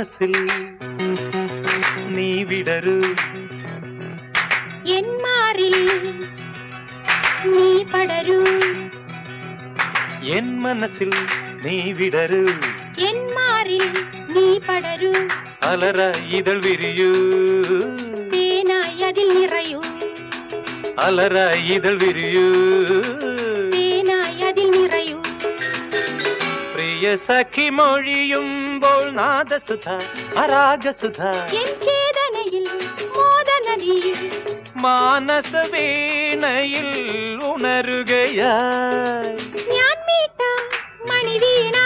മനസ്സിൽ നീ വിടരൂ. എൻ മാറിൽ നീ പടരൂ. എൻ മനസ്സിൽ നീ വിടരൂ. എൻ മാറിൽ നീ പടരൂ. അലറ ഇതൾ വിരിയൂ. തേനായി അതിൽ നിറയൂ. അലറ ഇതൾ വിരിയൂ. പ്രിയ സഖി മൊഴിയുമ്പോൾ നാദസുധ അരാഗസുധ എൻ ചേതനയിൽ മോദനദിയിൽ മാനസ വീണയിൽ ഉണരുകയായി ഞാൻ മീട്ട മണിവീണ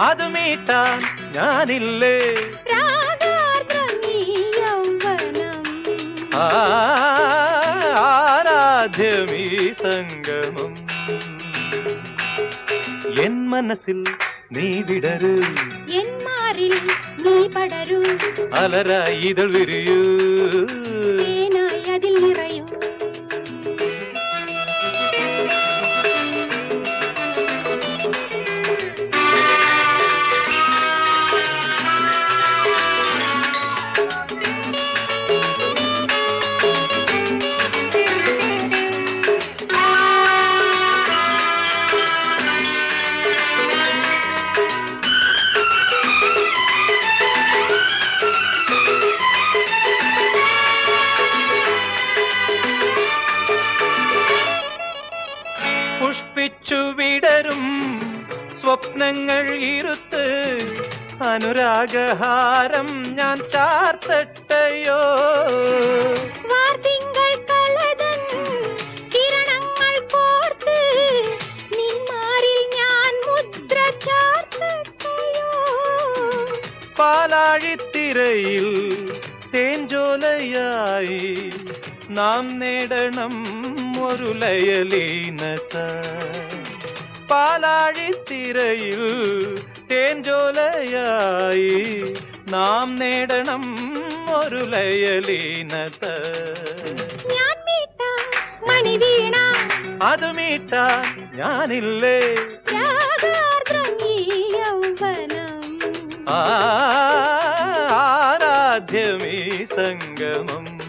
അത് മീട്ടാൻ ഞാനില്ലേ രാഗാർദ്രം നീ യൗവനം ആ, ആരാധ്യമീ സംഗമം എൻ മനസ്സിൽ നീ വിടരൂ എൻ മാറിൽ നീ പടരൂ അലര ഇതൾ പുഷ്പിച്ചു വിടരും സ്വപ്നങ്ങൾ ഇരുത്ത് അനുരാഗഹാരം ഞാൻ ചാർത്തട്ടയോ? പാലാഴിത്തിരയിൽ തേൻജോലയായി നാം നേടണം ഒരു ലയലീനത. പാലാഴിത്തിരയിൽ തേഞ്ചോലയായി നാം നേടണം ഒരു ലയലീനത. മീട്ട അത് മീട്ടാൻ ഞാനില്ലേ. ആരാധ്യമീ സംഗമം.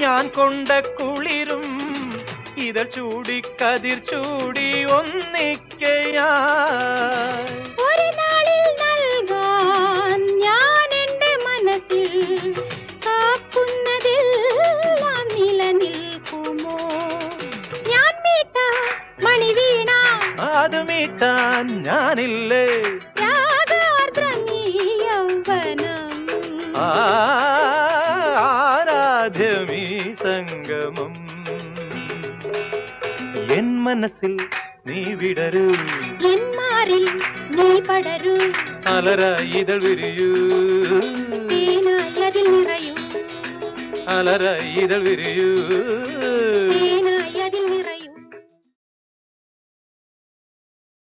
ഞാൻ കൊണ്ട കുളിരും ഇതൾ ചൂടി കതിർ ചൂടി ഒന്നിക്കയാ ഒരു നാളിൽ നൽകാൻ ഞാൻ എന്റെ മനസ്സിൽ ഞാൻ നിലനിൽക്കുമോ ഞാൻ മീട്ട മണിവീണ അത് മീട്ടാൻ ഞാനില്ലേ. യൗവനം ആരാധ്യമീ. സംഗമം എൻ മനസ്സിൽ നീ വിടരൂ എൻ മാറിൽ നീ പടരൂ അലര ഇതൾ വിരിയൂ തേനായി അതിൽ നിറയൂ അലര ഇതൾ വിരിയൂ